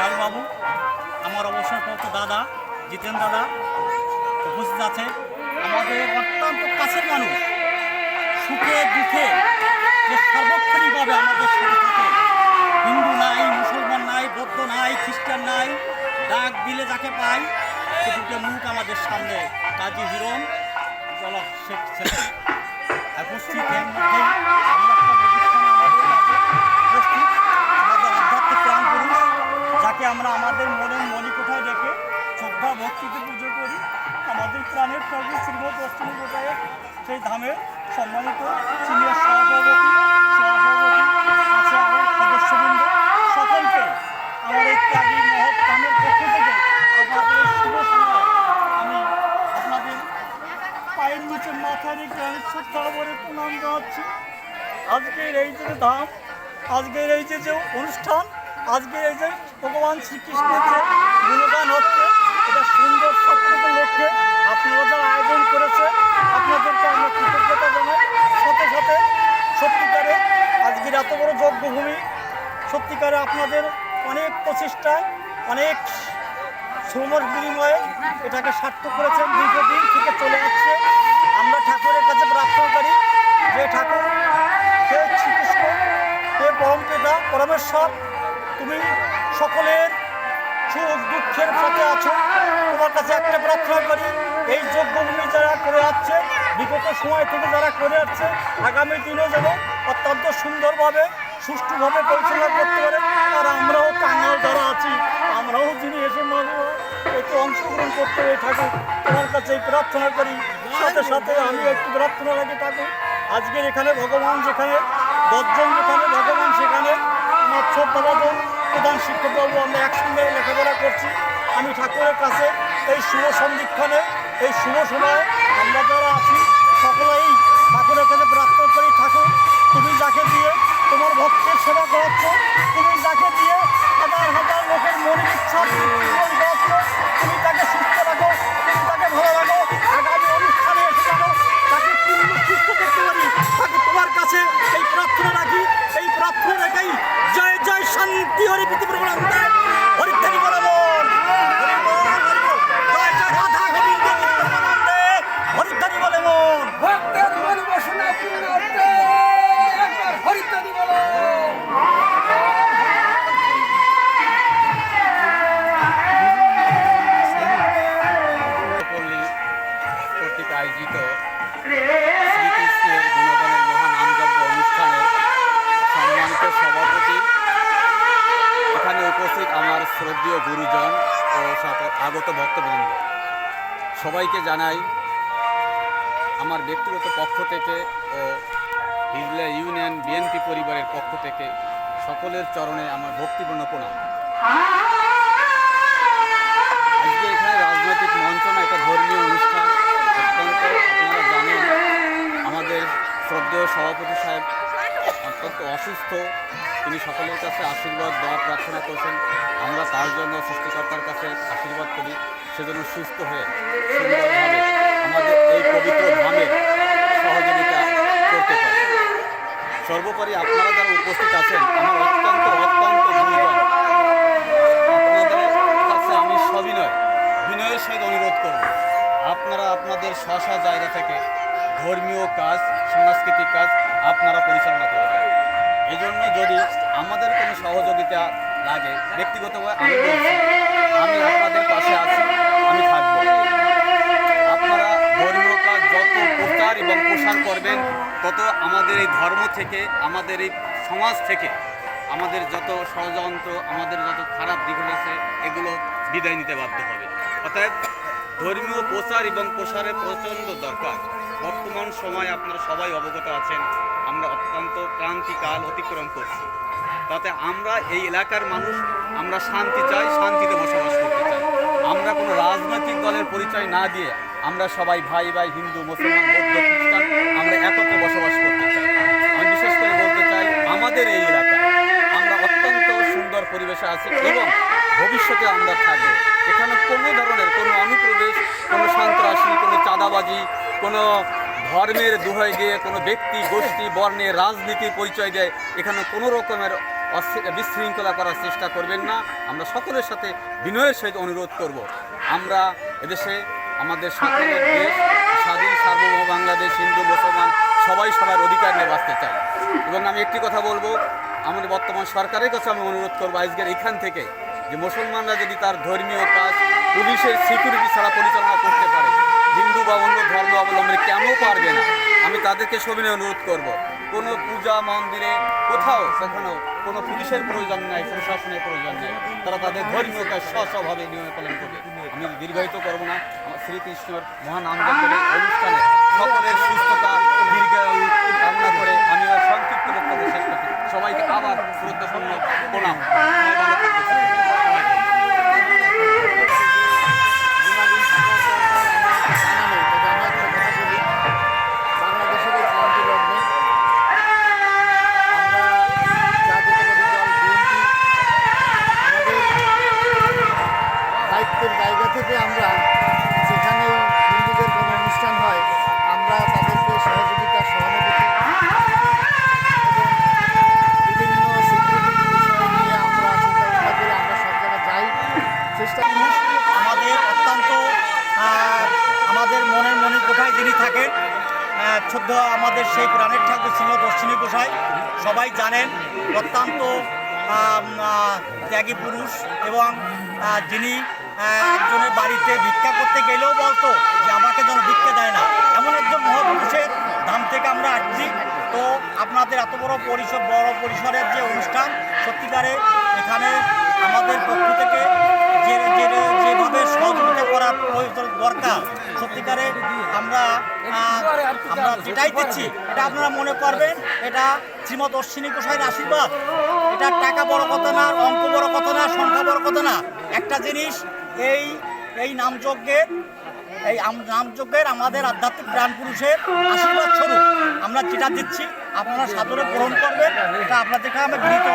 বাবু আমার অবসরপ্রাপ্ত দাদা, জিতেন দাদা, উপস্থিত আছে আমাদের অত্যন্ত কাছের মানুষ। সুখে, দুঃখে যে সার্বক্ষণিকভাবে আমাদের সাথে থাকে। হিন্দু নাই, মুসলমান নাই, বৌদ্ধ নাই, খ্রিস্টান নাই, ডাক দিলে যাকে পাই সে দুটো মুখ আমাদের সামনে। কাজী হিরণ, চলো, শেখ উপস্থিত এর মধ্যে ধামে সম্মানিত সিনিয়র সকলকে মহৎ আমি নিচে প্রণাম আজকের এই যে ধাম, আজকের এই যে যে অনুষ্ঠান, আজকের এই যে ভগবান শ্রীকৃষ্ণের যে গুণগান হচ্ছে এটা সুন্দর সত্যকে লক্ষ্যে আয়োজন করেছে। আপনাদেরকে আমরা কৃতজ্ঞতা জানাই। সত্যিকারে আজকের এত বড় যজ্ঞভূমি, সত্যিকারে আপনাদের অনেক প্রচেষ্টায়, অনেক শ্রমর বিনিময়ে এটাকে সার্থক করেছেন দীর্ঘদিন থেকে চলে আসছে। আমরা ঠাকুরের কাছে প্রার্থনা করি যে ঠাকুর, হে শ্রীকৃষ্ণ, হে পরম পিতা পরমেশ্বর, তুমি সকলের সুখ দুঃখের সাথে আছো। তোমার কাছে একটা প্রার্থনা যারা করে যাচ্ছে বিগত সময় থেকে যারা করে যাচ্ছে আগামী দিনে যেন অত্যন্ত সুন্দরভাবে, সুষ্ঠুভাবে পরিচালনা করতে পারে, আর আমরাও কাঙাল যারা আছি, আমরাও যিনি এসে একটু অংশগ্রহণ করতে হয়ে থাকুক, তোমার কাছে প্রার্থনা করি। সাথে সাথে আমি একটু প্রার্থনা রাখি থাকুক আজকের এখানে ভগবান যেখানে, দশজন যেখানে, ভগবান সেখানে, আমার শ্রদ্ধাবাদন প্রধান শিক্ষকবাবু, আমরা একসঙ্গে লেখাপড়া করছি। আমি ঠাকুরের কাছে এই শুভ সন্ধিক্ষণে এই শুভ সময়ে। আমরা যারা আছি, সকলেই ঠাকুরের কাছে প্রার্থনা করি, ঠাকুর, তুমি যাকে দিয়ে তোমার ভক্তের সেবা করাচ্ছ, তুমি যাকে দিয়ে হাজার হাজার লোকের মনের ইচ্ছা তুমি তাকে সুস্থ সবাইকে জানাই, আমার ব্যক্তিগত পক্ষ থেকে ও হিজলা ইউনিয়ন বিএনপি পরিবারের পক্ষ থেকে সকলের চরণে আমার ভক্তিপূর্ণ প্রণাম। আজকে এখানে রাজনৈতিক মঞ্চ না একটা ধর্মীয় অনুষ্ঠান। অত্যন্ত আপনারা জানেন, আমাদের শ্রদ্ধেয় সভাপতি সাহেব অত্যন্ত অসুস্থ। তিনি সকলের কাছে আশীর্বাদ দেওয়া প্রার্থনা করছেন। আমরা তার জন্য সৃষ্টিকর্তার কাছে আশীর্বাদ করি। সেজন্য সুস্থ হয়ে আমাদের এই পবিত্র সহযোগিতা করতে পারি। সর্বোপরি আপনারা যারা উপস্থিত আছেন, আমার অত্যন্ত অত্যন্ত আপনাদের কাছে আমি সবিনয়, বিনয়ের সহিত অনুরোধ করব। আপনারা আপনাদের স্ব জায়গা থেকে ধর্মীয় কাজ, সাংস্কৃতিক কাজ আপনারা পরিচালনা করবেন। এই জন্য যদি আমাদের কোনো সহযোগিতা লাগে, ব্যক্তিগতভাবে আমি বলছি, আমি আপনাদের পাশে আছি, আমি থাকব। আপনারা ধর্মীয় কাজ যত প্রচার এবং প্রসার করবেন, তত আমাদের এই ধর্ম থেকে, আমাদের এই সমাজ থেকে, আমাদের যত ষড়যন্ত্র, আমাদের যত খারাপ দিক রয়েছে, এগুলো বিদায় নিতে বাধ্য হবে। অতএব ধর্মীয় প্রচার এবং প্রসারের প্রচণ্ড দরকার। বর্তমান সময় আপনারা সবাই অবগত আছেন, আমরা অত্যন্ত ক্রান্তিকাল অতিক্রম করছি। তাতে আমরা এই এলাকার মানুষ, আমরা শান্তি চাই, শান্তিতে বসবাস করতে চাই। আমরা কোনো রাজনৈতিক দলের পরিচয় না দিয়ে আমরা সবাই ভাই ভাই, হিন্দু, মুসলমান, বৌদ্ধ, খ্রিস্টান, আমরা একত্রে বসবাস করতে চাই। আমি বিশেষ করে বলতে চাই, আমাদের এই এলাকায় আমরা অত্যন্ত সুন্দর পরিবেশে আছি এবং ভবিষ্যতে আমরা থাকব। এখানে কোনো ধরনের কোনো অনুপ্রবেশ, কোনো সন্ত্রাসী, কোনো চাঁদাবাজি কোনো ধর্মের দোহাই দিয়ে কোনো ব্যক্তি, গোষ্ঠী, বর্ণের রাজনীতির পরিচয় দেয়, এখানে কোনো রকমের বিশৃঙ্খলা করার চেষ্টা করবেন না। আমরা সকলের সাথে বিনয়ের সহিত অনুরোধ করব। আমরা এদেশে, আমাদের দেশ, স্বাধীন সার্বভৌম বাংলাদেশ, হিন্দু, মুসলমান, সবাই সবার অধিকার নিয়ে বাঁচতে চাই। এবং আমি একটি কথা বলব, আমাদের বর্তমান সরকারের কাছে আমি অনুরোধ করব, আজকের এখান থেকে যে মুসলমানরা যদি তার ধর্মীয় কাজ পুলিশের সিকিউরিটি ছাড়া পরিচালনা করতে পারে তাদেরকে সবিনয় অনুরোধ করব। কোনো পূজা মন্দিরে কোথাও কখনো কোনো পুলিশের প্রয়োজন নাই, প্রশাসনের প্রয়োজন নেই। তারা তাদের ধর্মীয় কাজ স্বস্বভাবে নিয়ম পালন করবে। আমি দীর্ঘায়িত করব না। আমার শ্রীকৃষ্ণর মহান অনুষ্ঠানে সকলের সুস্থতা, দীর্ঘায়ু কামনা করে আমি সংক্ষিপ্ত বক্তব্য শেষ করছি। সবাইকে আবার শ্রদ্ধাপূর্ণ প্রণাম। সেই প্রাণের ঠাকুর ছিল দক্ষিণী গোসাই সবাই জানেন অত্যন্ত ত্যাগী পুরুষ এবং যিনি একজনের বাড়িতে ভিক্ষা করতে গেলেও বলতো যে আমাকে যেন ভিক্ষা দেয় না। এমন একজন মহাপুরুষের ধাম থেকে আমরা আসছি। তো আপনাদের এত বড় পরিসর, বড় পরিসরের যে অনুষ্ঠান, সত্যিকারে এখানে আমাদের পক্ষ থেকে যে যেভাবে সহযোগিতা করা প্রয়োজন দরকার, সত্যিকারে আমরা আমরা যেটাই দিচ্ছি। এটা আপনারা মনে করবেন, এটা শ্রীমৎ অশ্বিনী গোসাইয়ের আশীর্বাদ। এটা টাকা বড় কথা না, অঙ্ক বড় কথা না, সংখ্যা বড় কথা না। একটা জিনিস, এই এই নামযজ্ঞের এই নামযজ্ঞের আমাদের আধ্যাত্মিক প্রাণ পুরুষের আশীর্বাদ স্বরূপ। আমরা যেটা দিচ্ছি, আপনারা সাদরে গ্রহণ করবেন। এটা আপনাদের কাছে আমি বিনীত